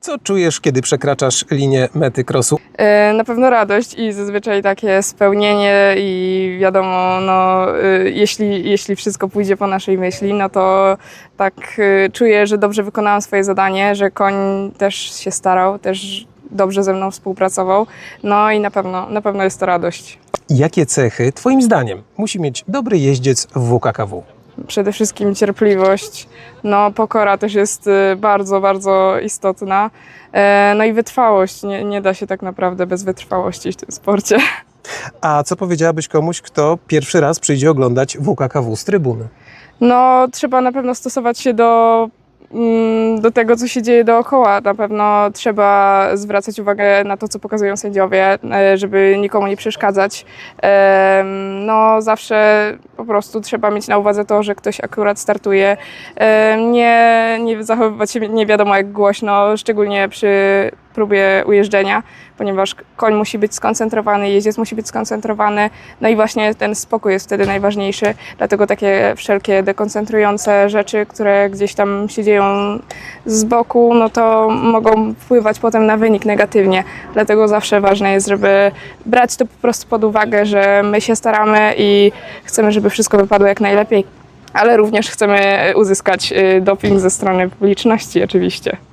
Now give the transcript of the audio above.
Co czujesz, kiedy przekraczasz linię mety krosu? E, Na pewno radość i zazwyczaj takie spełnienie i wiadomo, no, e, jeśli, jeśli wszystko pójdzie po naszej myśli, no to tak e, czuję, że dobrze wykonałam swoje zadanie, że koń też się starał, też dobrze ze mną współpracował, no i na pewno, na pewno jest to radość. Jakie cechy, Twoim zdaniem, musi mieć dobry jeździec w WKKW? Przede wszystkim cierpliwość, no pokora też jest e, bardzo, bardzo istotna, E, no i wytrwałość, nie, nie da się tak naprawdę bez wytrwałości w tym sporcie. A co powiedziałabyś komuś, kto pierwszy raz przyjdzie oglądać WKKW z trybuny? No, trzeba na pewno stosować się do, do tego, co się dzieje dookoła. Na pewno trzeba zwracać uwagę na to, co pokazują sędziowie, e, żeby nikomu nie przeszkadzać. No, zawsze po prostu trzeba mieć na uwadze to, że ktoś akurat startuje. Nie, nie zachowywać się nie wiadomo jak głośno, szczególnie przy próbie ujeżdżenia, ponieważ koń musi być skoncentrowany, jeździec musi być skoncentrowany, no i właśnie ten spokój jest wtedy najważniejszy, dlatego takie wszelkie dekoncentrujące rzeczy, które gdzieś tam się dzieją z boku, no to mogą wpływać potem na wynik negatywnie. Dlatego zawsze ważne jest, żeby brać to po prostu pod uwagę, że my się staramy i chcemy, żeby wszystko wypadło jak najlepiej, ale również chcemy uzyskać y, doping ze strony publiczności oczywiście.